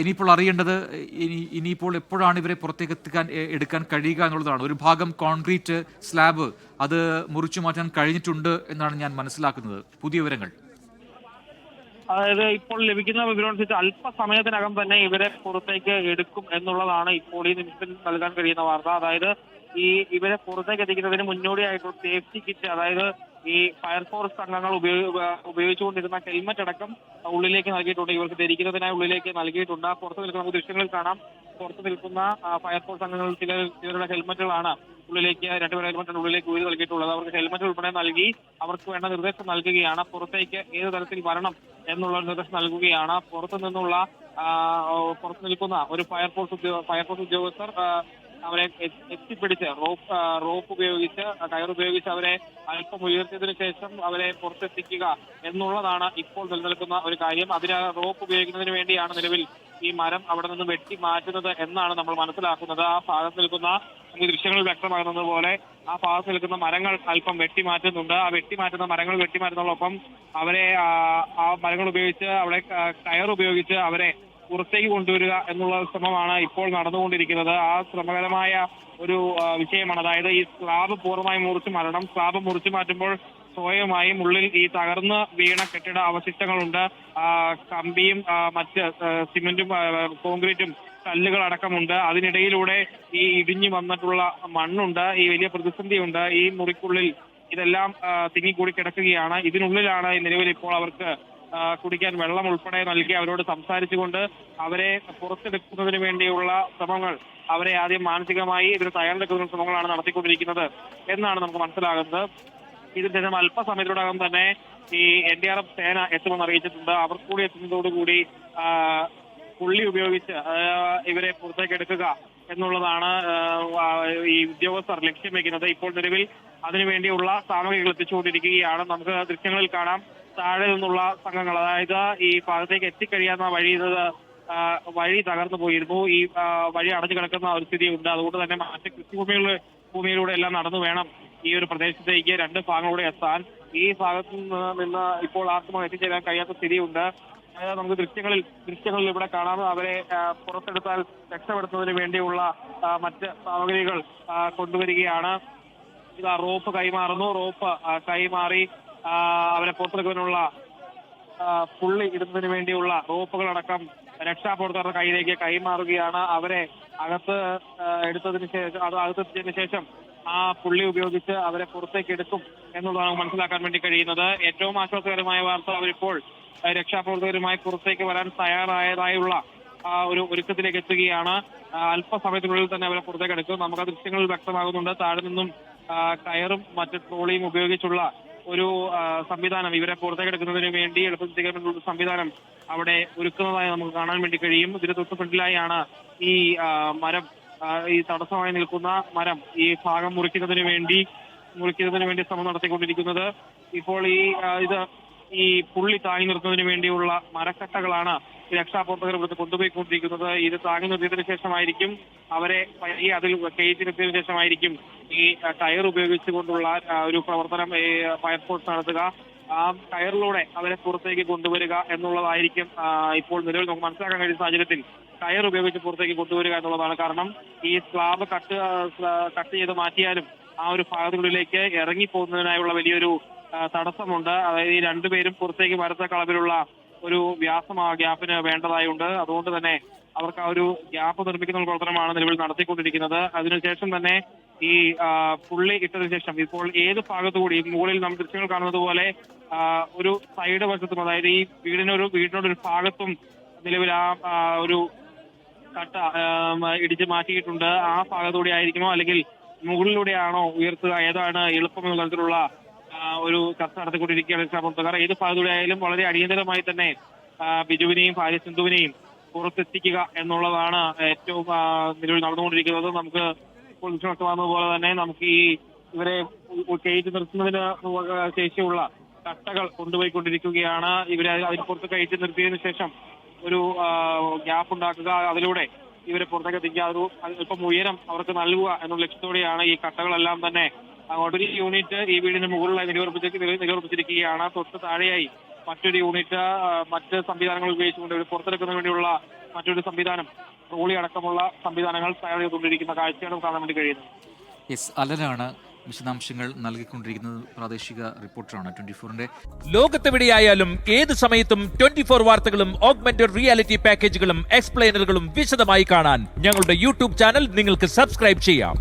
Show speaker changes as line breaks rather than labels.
ഇനിയിപ്പോൾ അറിയേണ്ടത് ഇനി ഇനിയിപ്പോൾ എപ്പോഴാണ് ഇവരെ പുറത്തേക്ക് എത്തിക്കാൻ എടുക്കാൻ കഴിയുക എന്നുള്ളതാണ്. ഒരു ഭാഗം കോൺക്രീറ്റ് സ്ലാബ് അത് മുറിച്ചു മാറ്റാൻ കഴിഞ്ഞിട്ടുണ്ട് എന്നാണ് ഞാൻ മനസ്സിലാക്കുന്നത്. പുതിയ വിവരങ്ങൾ.
അതായത് ഇപ്പോൾ ലഭിക്കുന്ന വിവരം അനുസരിച്ച് അല്പസമയത്തിനകം തന്നെ ഇവരെ പുറത്തേക്ക് എടുക്കും എന്നുള്ളതാണ് ഇപ്പോൾ ഈ നിമിഷത്തിൽ നൽകാൻ കഴിയുന്ന വാർത്ത. അതായത് ഈ ഇവരെ പുറത്തേക്ക് എത്തിക്കുന്നതിന് മുന്നോടിയായിട്ടുള്ള സേഫ്റ്റി കിറ്റ് അതായത് ഈ ഫയർഫോഴ്സ് അംഗങ്ങൾ ഉപയോഗി ഉപയോഗിച്ചുകൊണ്ടിരുന്ന ഹെൽമറ്റ് അടക്കം ഉള്ളിലേക്ക് നൽകിയിട്ടുണ്ട്. ഇവർക്ക് ധരിക്കുന്നതിനായി ഉള്ളിലേക്ക് നൽകിയിട്ടുണ്ട്. പുറത്ത് നിൽക്കുന്ന നമുക്ക് ദൃശ്യങ്ങളിൽ കാണാം. പുറത്ത് നിൽക്കുന്ന ഫയർഫോഴ്സ് അംഗങ്ങൾ ചില ചിലരുടെ ഹെൽമറ്റുകളാണ് ഉള്ളിലേക്ക് രണ്ടുപേരുടെ ഹെൽമറ്റാണ് ഉള്ളിലേക്ക് ഉയർത്തി നൽകിയിട്ടുള്ളത്. അവർക്ക് ഹെൽമറ്റ് ഉൾപ്പെടെ നൽകി അവർക്ക് വേണ്ട നിർദ്ദേശം നൽകുകയാണ്. പുറത്തേക്ക് ഏത് തരത്തിൽ വരണം എന്നുള്ള നിർദ്ദേശം നൽകുകയാണ്. പുറത്തു നിന്നുള്ള പുറത്തു നിൽക്കുന്ന ഒരു ഫയർഫോഴ്സ് ഫയർഫോഴ്സ് ഉദ്യോഗസ്ഥർ അവരെ എത്തിപ്പിടിച്ച് റോപ്പ് റോപ്പ് ഉപയോഗിച്ച് കയർ ഉപയോഗിച്ച് അവരെ അല്പം ഉയർത്തിയതിനു ശേഷം അവരെ പുറത്തെത്തിക്കുക എന്നുള്ളതാണ് ഇപ്പോൾ നിലനിൽക്കുന്ന ഒരു കാര്യം. അതിന് റോപ്പ് ഉപയോഗിക്കുന്നതിന് വേണ്ടിയാണ് നിലവിൽ ഈ മരം അവിടെ നിന്ന് വെട്ടി മാറ്റുന്നത് എന്നാണ് നമ്മൾ മനസ്സിലാക്കുന്നത്. ആ ഭാഗത്ത് നിൽക്കുന്ന നമുക്ക് ദൃശ്യങ്ങൾ വ്യക്തമാകുന്നത് പോലെ ആ ഭാഗത്ത് നിൽക്കുന്ന മരങ്ങൾ അല്പം വെട്ടി മാറ്റുന്നുണ്ട്. ആ വെട്ടി മാറ്റുന്ന മരങ്ങൾ വെട്ടി മാറ്റുന്നതോടൊപ്പം അവരെ ആ, മരങ്ങൾ ഉപയോഗിച്ച് അവിടെ കയർ ഉപയോഗിച്ച് അവരെ പുറത്തേക്ക് കൊണ്ടുവരിക എന്നുള്ള ശ്രമമാണ് ഇപ്പോൾ നടന്നുകൊണ്ടിരിക്കുന്നത്. ആ ശ്രമകരമായ ഒരു വിഷയമാണ്. അതായത് ഈ സ്ലാബ് പൂർണമായി മുറിച്ച് മാറ്റണം. സ്ലാബ് മുറിച്ചു മാറ്റുമ്പോൾ സ്വയമായും ഉള്ളിൽ ഈ തകർന്ന് വീണ കെട്ടിട അവശിഷ്ടങ്ങളുണ്ട്. കമ്പിയും മറ്റ് സിമെന്റും കോൺക്രീറ്റും കല്ലുകൾ അടക്കമുണ്ട് അതിനിടയിലൂടെ ഈ ഇടിഞ്ഞു വന്നിട്ടുള്ള മണ്ണുണ്ട്. ഈ വലിയ പ്രതിസന്ധിയുണ്ട്. ഈ മുറിക്കുള്ളിൽ ഇതെല്ലാം തിങ്ങിക്കൂടി കിടക്കുകയാണ്. ഇതിനുള്ളിലാണ് നിലവിൽ ഇപ്പോൾ അവർക്ക് കുടിക്കാൻ വെള്ളം ഉൾപ്പെടെ നൽകി അവരോട് സംസാരിച്ചുകൊണ്ട് അവരെ പുറത്തെടുക്കുന്നതിന് വേണ്ടിയുള്ള ശ്രമങ്ങൾ അവരെ ആദ്യം മാനസികമായി ഇതിന് തയ്യാറെടുക്കുന്ന ശ്രമങ്ങളാണ് നടത്തിക്കൊണ്ടിരിക്കുന്നത് എന്നാണ് നമുക്ക് മനസ്സിലാകുന്നത്. ഇതിന് ശേഷം അല്പസമയത്തിനോടകം തന്നെ ഈ എൻ ഡി ആർ എഫ് സേന എത്തുമെന്ന് അറിയിച്ചിട്ടുണ്ട്. അവർ കൂടി എത്തുന്നതോടുകൂടി പുള്ളി ഉപയോഗിച്ച് ഇവരെ പുറത്തേക്ക് എടുക്കുക എന്നുള്ളതാണ് ഈ ഉദ്യോഗസ്ഥർ ലക്ഷ്യം വെക്കുന്നത്. ഇപ്പോൾ നിലവിൽ അതിനുവേണ്ടിയുള്ള സാമഗ്രികൾ എത്തിച്ചുകൊണ്ടിരിക്കുകയാണ്. നമുക്ക് ദൃശ്യങ്ങളിൽ കാണാം. താഴെ നിന്നുള്ള സംഘങ്ങൾ. അതായത് ഈ ഭാഗത്തേക്ക് എത്തിക്കഴിയാവുന്ന വഴി വഴി തകർന്നു പോയിരുന്നു. ഈ വഴി അടഞ്ഞു കിടക്കുന്ന ഒരു സ്ഥിതി ഉണ്ട് അതുകൊണ്ട് തന്നെ മറ്റ് കൃഷിഭൂമികൾ ഭൂമിയിലൂടെ എല്ലാം നടന്നു വേണം ഈ ഒരു പ്രദേശത്തേക്ക് രണ്ട് ഭാഗങ്ങളിലൂടെ എത്താൻ. ഈ ഭാഗത്ത് നിന്ന് ഇപ്പോൾ ആർക്കും എത്തിച്ചേരാൻ കഴിയാത്ത സ്ഥിതിയുണ്ട്. നമുക്ക് ദൃശ്യങ്ങളിൽ ദൃശ്യങ്ങളിൽ ഇവിടെ കാണാം. അവരെ പുറത്തെടുത്താൽ രക്ഷപ്പെടുത്തുന്നതിന് വേണ്ടിയുള്ള മറ്റ് സാമഗ്രികൾ കൊണ്ടുവരികയാണ്. ഇതാ റോപ്പ് കൈമാറുന്നു. റോപ്പ് കൈമാറി ആ, അവരെ പുറത്തെടുക്കുന്നതിനുള്ള പുള്ളി ഇടുന്നതിന് വേണ്ടിയുള്ള റോപ്പുകളടക്കം രക്ഷാപ്രവർത്തകരുടെ കയ്യിലേക്ക് കൈമാറുകയാണ്. അവരെ അകത്ത് എടുത്തതിന് ശേഷം അത് അകത്തെത്തിയതിനു ശേഷം ആ പുള്ളി ഉപയോഗിച്ച് അവരെ പുറത്തേക്ക് എടുക്കും എന്നുള്ളതാണ് മനസ്സിലാക്കാൻ വേണ്ടി കഴിയുന്നത്. ഏറ്റവും ആശ്വാസകരമായ വാർത്ത അവരിപ്പോൾ രക്ഷാപ്രവർത്തകരുമായി പുറത്തേക്ക് വരാൻ തയ്യാറായതായുള്ള ഒരു ഒരുക്കത്തിലേക്ക് എത്തുകയാണ്. അല്പസമയത്തിനുള്ളിൽ തന്നെ അവരെ പുറത്തേക്ക് എടുക്കും. നമുക്ക് ആ ദൃശ്യങ്ങളിൽ വ്യക്തമാകുന്നുണ്ട്. താഴെ നിന്നും കയറും മറ്റ് ട്രോളിയും ഉപയോഗിച്ചുള്ള ഒരു സംവിധാനം ഇവരെ പുറത്തേക്ക് എടുക്കുന്നതിന് വേണ്ടി എളുപ്പത്തിലുള്ള ഒരു സംവിധാനം അവിടെ ഒരുക്കുന്നതായി നമുക്ക് കാണാൻ വേണ്ടി കഴിയും. ഇതിന് തൊട്ട് ഈ മരം ഈ തടസ്സമായി നിൽക്കുന്ന മരം ഈ ഭാഗം മുറിക്കുന്നതിന് വേണ്ടി മുറിക്കുന്നതിന് വേണ്ടി ശ്രമം നടത്തിക്കൊണ്ടിരിക്കുന്നത്. ഇപ്പോൾ ഈ ഇത് ഈ പുള്ളി താങ്ങി നിർത്തുന്നതിന് വേണ്ടിയുള്ള മരക്കട്ടകളാണ് രക്ഷാപ്രവർത്തകർ ഇവിടുത്തെ കൊണ്ടുപോയിക്കൊണ്ടിരിക്കുന്നത്. ഇത് താങ്ങി നിർത്തിയതിനു ശേഷമായിരിക്കും അവരെ ഈ അതിൽ കയറ്റി എത്തിയതിനു ശേഷമായിരിക്കും ഈ ടയർ ഉപയോഗിച്ചുകൊണ്ടുള്ള ഒരു പ്രവർത്തനം ഫയർഫോഴ്സ് നടത്തുക. ആ ടയറിലൂടെ അവരെ പുറത്തേക്ക് കൊണ്ടുവരിക എന്നുള്ളതായിരിക്കും ഇപ്പോൾ നിലവിൽ നമുക്ക് മനസ്സിലാക്കാൻ കഴിയുന്ന സാഹചര്യത്തിൽ ടയർ ഉപയോഗിച്ച് പുറത്തേക്ക് കൊണ്ടുവരിക എന്നുള്ളതാണ് കാരണം ഈ സ്ലാബ് കട്ട് കട്ട് ചെയ്ത് മാറ്റിയാലും ആ ഒരു ഭാഗത്തിനുള്ളിലേക്ക് ഇറങ്ങി പോകുന്നതിനായുള്ള വലിയൊരു തടസ്സമുണ്ട്. അതായത് ഈ രണ്ടുപേരും പുറത്തേക്ക് വരത്തക്ക അളവിലുള്ള ഒരു വ്യാസം ആ ഗ്യാപ്പിന് വേണ്ടതായുണ്ട്. അതുകൊണ്ട് തന്നെ അവർക്ക് ആ ഒരു ഗ്യാപ്പ് നിർമ്മിക്കുന്ന ഒരു പ്രവർത്തനമാണ് നിലവിൽ നടത്തിക്കൊണ്ടിരിക്കുന്നത്. അതിനുശേഷം തന്നെ ഈ പുള്ളി ഇട്ടതിനു ശേഷം ഇപ്പോൾ ഏത് ഭാഗത്തുകൂടി മുകളിൽ നമ്മൾ ദൃശ്യങ്ങൾ കാണുന്നത് പോലെ ഒരു സൈഡ് വശത്തും അതായത് ഈ വീടിനൊരു വീടിനോട് ഒരു ഭാഗത്തും നിലവിൽ ആ ഒരു കട്ട ഇടിച്ച് മാറ്റിയിട്ടുണ്ട്. ആ ഭാഗത്തൂടെ ആയിരിക്കുമോ? അല്ലെങ്കിൽ മുകളിലൂടെയാണോ ഉയർത്തുക? ഏതാണ് എളുപ്പം എന്ന തരത്തിലുള്ള ഒരു ചർച്ച നടത്തിക്കൊണ്ടിരിക്കുകയാണ് രക്ഷാപ്രവർത്തകർ ഏത് ഭാഗത്തൂടെ ആയാലും വളരെ അടിയന്തരമായി തന്നെ ബിജുവിനെയും ഭാര്യ സിന്ധുവിനെയും പുറത്തെത്തിക്കുക എന്നുള്ളതാണ് ഏറ്റവും നിലവിൽ നടന്നുകൊണ്ടിരിക്കുന്നത്. നമുക്ക് ഇപ്പോൾ പോലെ തന്നെ നമുക്ക് ഈ ഇവരെ കയറ്റി നിർത്തുന്നതിന് ശേഷിയുള്ള കട്ടകൾ കൊണ്ടുപോയിക്കൊണ്ടിരിക്കുകയാണ്. ഇവരെ അതിന് പുറത്ത് കയറ്റി നിർത്തിയതിനു ശേഷം ഒരു ഗ്യാപ്പ് ഉണ്ടാക്കുക അതിലൂടെ ഇവരെ പുറത്തേക്ക് എത്തിക്കുക. ഒരു അല്പം ഉയരം അവർക്ക് നൽകുക എന്നുള്ള ലക്ഷ്യത്തോടെയാണ് ഈ കട്ടകളെല്ലാം തന്നെ അങ്ങോട്ട് ഒരു യൂണിറ്റ് ഈ വീടിന് മുകളിലായി നിലയുറപ്പിച്ച് നിലയുറപ്പിച്ചിരിക്കുകയാണ്. തൊട്ട് താഴെയായി മറ്റൊരു യൂണിറ്റ് മറ്റ് സംവിധാനങ്ങൾ ഉപയോഗിച്ചുകൊണ്ട് ഒരു പുറത്തെടുക്കുന്നതിന് വേണ്ടിയുള്ള മറ്റൊരു സംവിധാനം ട്രോളി അടക്കമുള്ള സംവിധാനങ്ങൾ തയ്യാർ ചെയ്തുകൊണ്ടിരിക്കുന്ന കാഴ്ചയാണ് കാണാൻ വേണ്ടി കഴിയുന്നത്.
യെസ് അലരാണ് വിശദാംശങ്ങൾ നൽകിക്കൊണ്ടിരിക്കുന്നത്. പ്രാദേശിക റിപ്പോർട്ടറാണ് ട്വന്റി ഫോറിന്റെ.
ലോകത്തെവിടെയായാലും ഏത് സമയത്തും ട്വന്റി ഫോർ വാർത്തകളും ഓഗ്മെന്റഡ് റിയാലിറ്റി പാക്കേജുകളും എക്സ്പ്ലെയിനറുകളും വിശദമായി കാണാൻ ഞങ്ങളുടെ യൂട്യൂബ് ചാനൽ നിങ്ങൾക്ക് സബ്സ്ക്രൈബ് ചെയ്യാം.